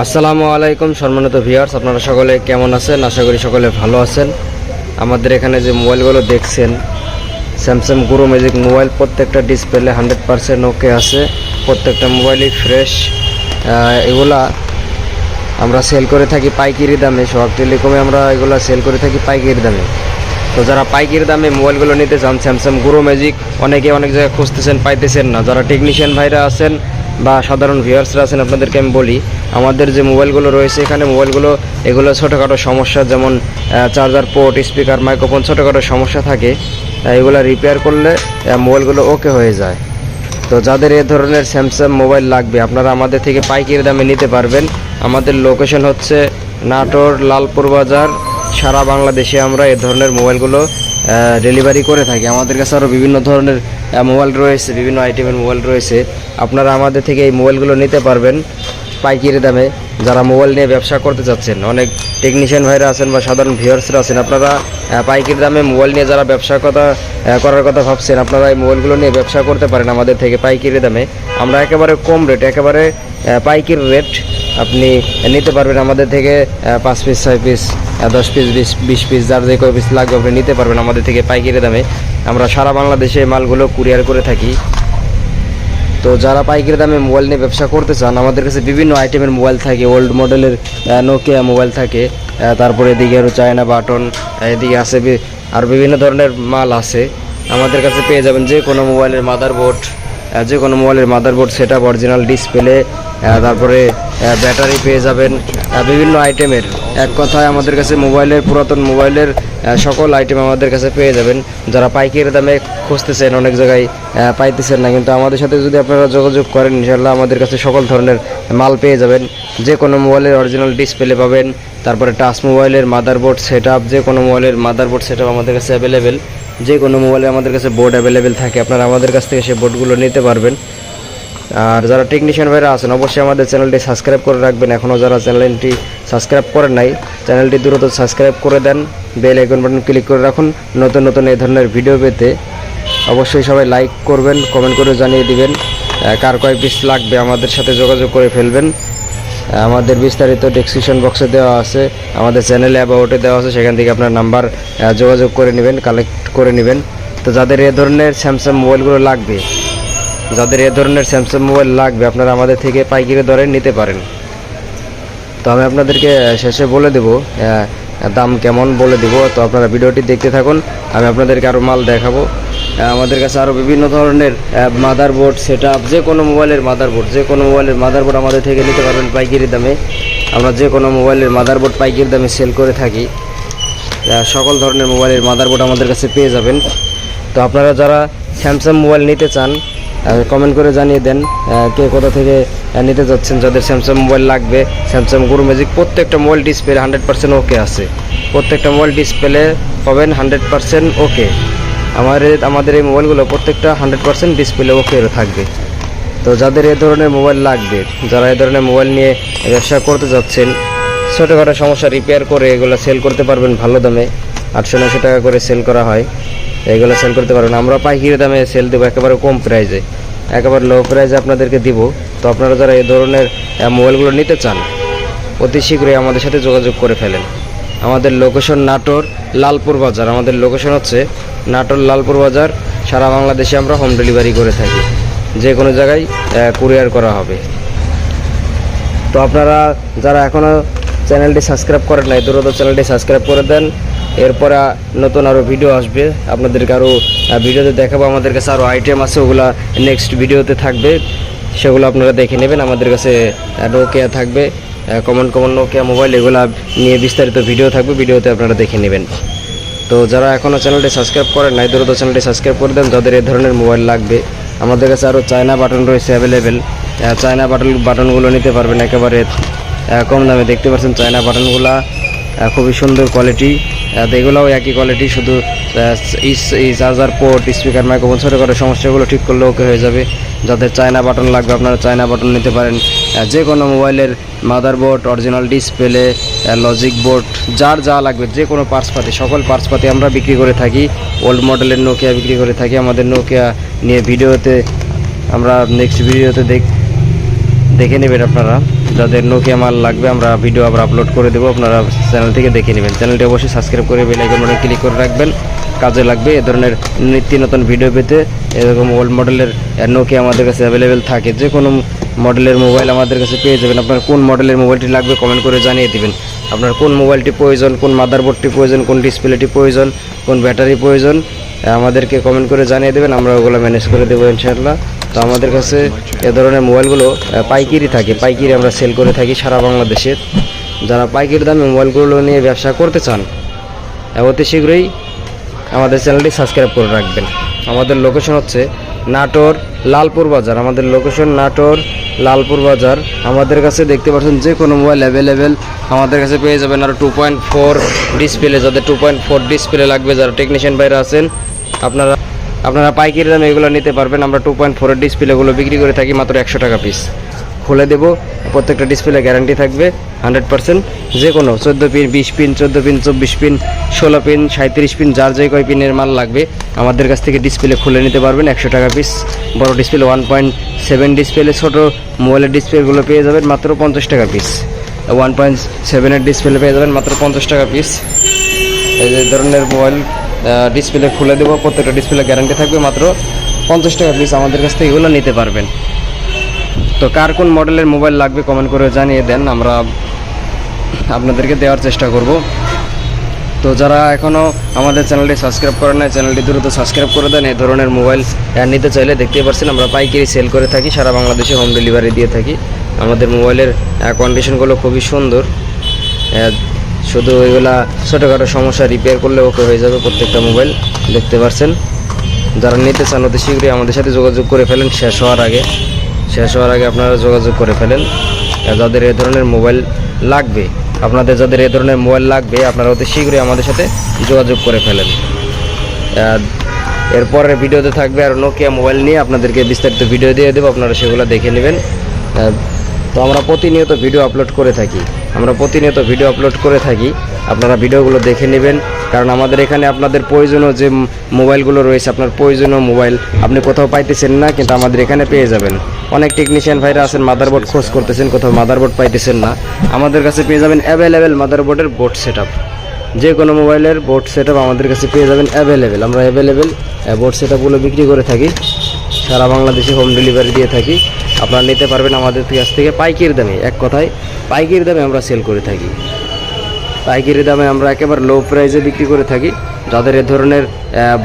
আসসালামু আলাইকুম সম্মানিত ভিউয়ার্স, আপনারা সকলে কেমন আছেন? আশা করি সকলে ভালো আছেন। আমাদের এখানে যে মোবাইলগুলো দেখছেন স্যামসাং গুরু ম্যাজিক মোবাইল প্রত্যেকটা ডিসপ্লে হান্ড্রেড পারসেন্ট ওকে আছে। প্রত্যেকটা মোবাইলই ফ্রেশ এগুলা আমরা সেল করে থাকি পাইকারি দামে। সোহাগ টেলিকমে আমরা এগুলো সেল করে থাকি পাইকারি দামে। তো যারা পাইকারি দামে মোবাইলগুলো নিতে চান স্যামসাং গুরু ম্যাজিক অনেকে অনেক জায়গায় খুঁজতেছেন, পাইতেছেন না। যারা টেকনিশিয়ান ভাইরা আছেন বা সাধারণ ভিউয়ার্সরা আছেন, আপনাদেরকে আমি বলি, আমাদের যে মোবাইলগুলো রয়েছে এখানে, মোবাইলগুলো, এগুলো ছোটোখাটো সমস্যা, যেমন চার্জার পোর্ট স্পিকার মাইক্রোফোন ছোটোখাটো সমস্যা থাকে এগুলো রিপেয়ার করলে মোবাইলগুলো ওকে হয়ে যায়। তো যাদের এ ধরনের স্যামসাং মোবাইল লাগবে, আপনারা আমাদের থেকে পাইকারি দামে নিতে পারবেন। আমাদের লোকেশন হচ্ছে নাটোর লালপুর বাজার। সারা বাংলাদেশে আমরা এ ধরনের মোবাইলগুলো ডেলিভারি করে থাকি। আমাদের কাছে আরও বিভিন্ন ধরনের মোবাইল রয়েছে, বিভিন্ন আইটেমের মোবাইল রয়েছে। আপনারা আমাদের থেকে এই মোবাইলগুলো নিতে পারবেন পাইকারি দামে। যারা মোবাইল নিয়ে ব্যবসা করতে চাচ্ছেন, অনেক টেকনিশিয়ান ভাইরা আছেন বা সাধারণ ভিউয়ার্সরা আছেন, আপনারা পাইকারি দামে মোবাইল নিয়ে যারা ব্যবসা কথা করার কথা ভাবছেন, আপনারা এই মোবাইলগুলো নিয়ে ব্যবসা করতে পারেন আমাদের থেকে পাইকারি দামে। আমরা একেবারে কম রেট একেবারে পাইকারি রেট আপনি নিতে পারবেন আমাদের থেকে পাঁচ পিস ছয় পিস দশ পিস বিশ বিশ পিস যার যে কয় পিস লাগবে আপনি নিতে পারবেন আমাদের থেকে পাইকারি দামে। আমরা সারা বাংলাদেশে মালগুলো কুরিয়ার করে থাকি। তো যারা পাইকারি দামে মোবাইল নিয়ে ব্যবসা করতে চান, আমাদের কাছে বিভিন্ন আইটেমের মোবাইল থাকে ওল্ড মডেলের নোকিয়া মোবাইল থাকে তারপরে এদিকে আরও চায়না বাটন এদিকে আছে আর বিভিন্ন ধরনের মাল আছে। আমাদের কাছে পেয়ে যাবেন যে কোনো মোবাইলের মাদারবোর্ড যে কোনো মোবাইলের মাদারবোর্ড সেট অরিজিনাল ডিসপ্লে তারপরে ব্যাটারি পেয়ে যাবেন বিভিন্ন আইটেমের এক কথায় আমাদের কাছে মোবাইলের পুরাতন মোবাইলের সকল আইটেম আমাদের কাছে পেয়ে যাবেন। যারা পাইকারি দামে খুঁজতেছেন, অনেক জায়গায় পাইতেছেন না, কিন্তু আমাদের সাথে যদি আপনারা যোগাযোগ করেন ইনশাল্লাহ আমাদের কাছে সকল ধরনের মাল পেয়ে যাবেন। যে কোনো মোবাইলের অরিজিনাল ডিসপ্লে পাবেন, তারপরে টাচ মোবাইলের মাদারবোর্ড সেট আপ যে কোনো মোবাইলের মাদারবোর্ড সেট আপ আমাদের কাছে অ্যাভেলেবেল যে কোনো মোবাইলে আমাদের কাছে বোর্ড অ্যাভেলেবেল থাকে, আপনারা আমাদের কাছ থেকে সেই বোর্ডগুলো নিতে পারবেন। আর যারা টেকনিশিয়ান ভাইরা আছেন, অবশ্যই আমাদের চ্যানেলটি সাবস্ক্রাইব করে রাখবেন। এখনও যারা চ্যানেলটি সাবস্ক্রাইব করেন নাই চ্যানেলটি দ্রুত সাবস্ক্রাইব করে দেন। বেল আইকন বাটন ক্লিক করে রাখুন। নতুন নতুন এই ধরনের ভিডিও পেতে অবশ্যই সবাই লাইক করবেন কমেন্ট করে জানিয়ে দিবেন কার কয় পিস লাগবে আমাদের সাথে যোগাযোগ করে ফেলবেন। আমাদের বিস্তারিত ডেসক্রিপশন বক্সে দেওয়া আছে। আমাদের চ্যানেলে অ্যাবাউটে দেওয়া আছে, সেখান থেকে আপনার নাম্বার যোগাযোগ করে নেবেন কালেক্ট করে নেবেন। তো যাদের এ ধরনের স্যামসাং মোবাইলগুলো লাগবে যাদের এ ধরনের স্যামসাং মোবাইল লাগবে, আপনারা আমাদের থেকে পাইকারি দরে নিতে পারেন। তো আমি আপনাদেরকে শেষে বলে দেব দাম কেমন বলে দেব, তো আপনারা ভিডিওটি দেখতে থাকুন, আমি আপনাদেরকে আরও মাল দেখাবো। আমাদের কাছে আরও বিভিন্ন ধরনের মাদারবোর্ড সেট আপ যে কোনো মোবাইলের মাদারবোর্ড যে কোনো মোবাইলের মাদারবোর্ড আমাদের থেকে নিতে পারবেন পাইকারি দামে। আমরা যে কোনো মোবাইলের মাদারবোর্ড পাইকারি দামে সেল করে থাকি। সকল ধরনের মোবাইলের মাদারবোর্ড আমাদের কাছে পেয়ে যাবেন। তো আপনারা যারা স্যামসাং মোবাইল নিতে চান কমেন্ট করে জানিয়ে দেন কে কোথা থেকে নিতে যাচ্ছেন। যাদের স্যামসাং মোবাইল লাগবে স্যামসাং গুরু ম্যাজিক প্রত্যেকটা mobile display hundred percent okay আছে। প্রত্যেকটা মোবাইল ডিসপ্লে পাবেন হান্ড্রেড পার্সেন্ট ওকে আমাদের আমাদের এই মোবাইলগুলো প্রত্যেকটা হান্ড্রেড পার্সেন্ট ডিসপ্লে ওকে থাকবে। তো যাদের এ ধরনের মোবাইল লাগবে, যারা এ ধরনের মোবাইল নিয়ে ব্যবসা করতে যাচ্ছেন, ছোটোখাটো সমস্যা রিপেয়ার করে এগুলো সেল করতে পারবেন ভালো দামে। আটশো নশো টাকা করে সেল করা হয়। এগুলো সেল করতে পারবেন। আমরা পাইকারি দামে সেল দেবো একেবারে কম প্রাইসে একেবারে লো প্রাইসে আপনাদেরকে দিব। তো আপনারা যারা এই ধরনের মোবাইলগুলো নিতে চান, অতি শীঘ্রই আমাদের সাথে যোগাযোগ করে ফেলেন। আমাদের লোকেশন নাটোর লালপুর বাজার। আমাদের লোকেশন হচ্ছে নাটোর লালপুর বাজার। সারা বাংলাদেশে আমরা হোম ডেলিভারি করে থাকি। যে কোনো জায়গায় কুরিয়ার করা হবে। তো আপনারা যারা এখনও চ্যানেলটি সাবস্ক্রাইব করেন নাই, দ্রুত চ্যানেলটি সাবস্ক্রাইব করে দেন। এরপরে নতুন আরও ভিডিও আসবে। আপনাদেরকে আরও ভিডিওতে দেখাবো। আমাদের কাছে আরও আইটেম আছে, ওগুলা নেক্সট ভিডিওতে থাকবে। সেগুলো আপনারা দেখে নেবেন। আমাদের কাছে নোকিয়া থাকবে। কমন কমন নোকিয়া মোবাইল এগুলা নিয়ে বিস্তারিত ভিডিও থাকবে। ভিডিওতে আপনারা দেখে নেবেন। তো যারা এখনও চ্যানেলটি সাবস্ক্রাইব করেন নাই, দ্রুত চ্যানেলটি সাবস্ক্রাইব করে দেন। যাদের এই ধরনের মোবাইল লাগবে, আমাদের কাছে আরও চায়না বাটন রয়েছে অ্যাভেলেবেল চায়না বাটন বাটনগুলো নিতে পারবেন একেবারে কম দামে। দেখতে পাচ্ছেন চায়না বাটনগুলা খুবই সুন্দর কোয়ালিটি এগুলোও একই কোয়ালিটি শুধু এই চার্জার পোর্ট স্পিকার মাইক্রোফোন ছোটো করে সমস্যাগুলো ঠিক করলে ওকে হয়ে যাবে। যাদের চায়না বাটন লাগবে, আপনারা চায়না বাটন নিতে পারেন। যে কোনো মোবাইলের motherboard original display logic board যার যা লাগবে, যে কোনো পার্টস পাতি, সকল পার্টস পাতি আমরা বিক্রি করে থাকি। ওল্ড মডেলের নোকিয়া বিক্রি করে থাকি। আমাদের নোকিয়া নিয়ে ভিডিওতে আমরা নেক্সট ভিডিওতে দেখ দেখে নেবেন আপনারা। যাদের নোকিয়া মাল লাগবে, আমরা ভিডিও আবার আপলোড করে দেবো। আপনারা চ্যানেল থেকে দেখে নেবেন। চ্যানেলটি অবশ্যই সাবস্ক্রাইব করে বেল আইকন বাটন ক্লিক করে রাখবেন। কাজে লাগবে, এ ধরনের নিত্য নতুন ভিডিও পেতে। এরকম ওল্ড মডেলের নোকিয়া আমাদের কাছে অ্যাভেলেবেল থাকে। যে কোনো মডেলের মোবাইল আমাদের কাছে পেয়ে যাবেন। আপনার কোন মডেলের মোবাইলটি লাগবে কমেন্ট করে জানিয়ে দিবেন। আপনার কোন মোবাইলটি প্রয়োজন, কোন মাদারবোর্ডটি প্রয়োজন, কোন ডিসপ্লেটি প্রয়োজন, কোন ব্যাটারি প্রয়োজন আমাদেরকে কমেন্ট করে জানিয়ে দেবেন। আমরা ওগুলো ম্যানেজ করে দেবো ইনশাআল্লাহ। তো আমাদের কাছে এ ধরনের মোবাইলগুলো পাইকারি থাকে। পাইকারি আমরা সেল করে থাকি সারা বাংলাদেশে। যারা পাইকারি দামে মোবাইলগুলো নিয়ে ব্যবসা করতে চান অতি শীঘ্রই আমাদের চ্যানেলটি সাবস্ক্রাইব করে রাখবেন। আমাদের লোকেশন হচ্ছে নাটোর লালপুর বাজার। আমাদের লোকেশন নাটোর লালপুর বাজার। আমাদের কাছে দেখতে পাচ্ছেন যে কোনো মোবাইল অ্যাভেলেবেল আমাদের কাছে পেয়ে যাবেন আর টু পয়েন্ট ফোর ডিসপ্লে যাদের টু পয়েন্ট ফোর ডিসপ্লে লাগবে, যারা টেকনিশিয়ান বাইরে আছেন, আপনারা আপনারা পাইকারি দামে এগুলো নিতে পারবেন। আমরা টু পয়েন্ট ফোরের ডিসপ্লেগুলো বিক্রি করে থাকি মাত্র একশো টাকা পিস খুলে দেবো, প্রত্যেকটা ডিসপ্লে গ্যারান্টি থাকবে হান্ড্রেড পার্সেন্ট যে কোনো চোদ্দ পিন বিশ পিন চোদ্দ পিন চব্বিশ পিন ষোলো পিন সাঁত্রিশ পিন যার যে কয় পিনের মাল লাগবে, আমাদের কাছ থেকে ডিসপ্লে খুলে নিতে পারবেন, একশো টাকা পিস বড় display one point seven display ছোটো মোবাইলের ডিসপ্লেগুলো পেয়ে যাবেন মাত্র পঞ্চাশ টাকা পিস ওয়ান পয়েন্ট সেভেনের ডিসপ্লে পেয়ে যাবেন মাত্র পঞ্চাশ টাকা পিস এই ধরনের মোবাইল ডিসপ্লে খুলে দেবো, প্রত্যেকটা ডিসপ্লে গ্যারান্টি থাকবে, মাত্র পঞ্চাশ টাকা পিস আমাদের কাছ থেকে এগুলো নিতে পারবেন। তো কার কোন মডেলের মোবাইল লাগবে কমেন্ট করে জানিয়ে দেন, আমরা আপনাদেরকে দেওয়ার চেষ্টা করব। তো যারা এখনও আমাদের চ্যানেলটি সাবস্ক্রাইব করেন না চ্যানেলটি দ্রুত সাবস্ক্রাইব করে দেন, এই ধরনের মোবাইল নিতে চাইলে দেখতেই পাচ্ছেন আমরা পাইকারি সেল করে থাকি, সারা বাংলাদেশে হোম ডেলিভারি দিয়ে থাকি। আমাদের মোবাইলের কন্ডিশনগুলো খুবই সুন্দর। শুধু এগুলা ছোটোখাটো সমস্যা রিপেয়ার করলে ওকে হয়ে যাবে প্রত্যেকটা মোবাইল দেখতে পারছেন। যারা নিতে চান অতি শীঘ্রই আমাদের সাথে যোগাযোগ করে ফেলেন, শেষ হওয়ার আগে। শেষ হওয়ার আগে আপনারা যোগাযোগ করে ফেলেন। যাদের এ ধরনের মোবাইল লাগবে, আপনাদের যাদের এ ধরনের মোবাইল লাগবে, আপনারা অতি শীঘ্রই আমাদের সাথে যোগাযোগ করে ফেলেন। এরপরের ভিডিওতে থাকবে আর নোকিয়া মোবাইল নিয়ে। আপনাদেরকে বিস্তারিত ভিডিও দিয়ে দেবো, আপনারা সেগুলো দেখে নেবেন। তো আমরা প্রতিনিয়ত ভিডিও আপলোড করে থাকি। আমরা প্রতিনিয়ত ভিডিও আপলোড করে থাকি। আপনারা ভিডিওগুলো দেখে নেবেন। কারণ আমাদের এখানে আপনাদের প্রয়োজনীয় যে মোবাইলগুলো রয়েছে, আপনার প্রয়োজনীয় মোবাইল আপনি কোথাও পাইতেছেন না, কিন্তু আমাদের এখানে পেয়ে যাবেন। অনেক টেকনিশিয়ান ভাইরা আছেন মাদারবোর্ড খোঁজ করতেছেন, কোথাও মাদারবোর্ড পাইতেছেন না। আমাদের কাছে পেয়ে যাবেন অ্যাভেলেবেল মাদারবোর্ডের বোর্ড সেট যে কোনো মোবাইলের বোর্ড সেট আমাদের কাছে পেয়ে যাবেন অ্যাভেলেবেল আমরা অ্যাভেলেবেল বোর্ড সেট বিক্রি করে থাকি। সারা বাংলাদেশে হোম ডেলিভারি দিয়ে থাকি। আপনারা নিতে পারবেন আমাদের কাছ থেকে পাইকারি দামে। এক কথায় পাইকারি দামে আমরা সেল করে থাকি। পাইকারি দামে আমরা একেবারে লো প্রাইসে বিক্রি করে থাকি। যাদের এ ধরনের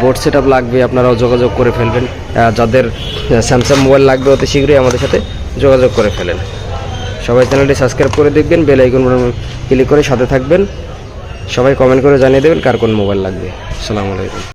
বোর্ড সেট লাগবে, আপনারাও যোগাযোগ করে ফেলবেন। যাদের স্যামসাং মোবাইল লাগবে, অতি শীঘ্রই আমাদের সাথে যোগাযোগ করে ফেলেন। সবাই চ্যানেলটি সাবস্ক্রাইব করে দেখবেন বেল আইকন ক্লিক করে সাথে থাকবেন। সবাই কমেন্ট করে জানিয়ে দেবেন কার কোন মোবাইল লাগবে। আসসালামু আলাইকুম।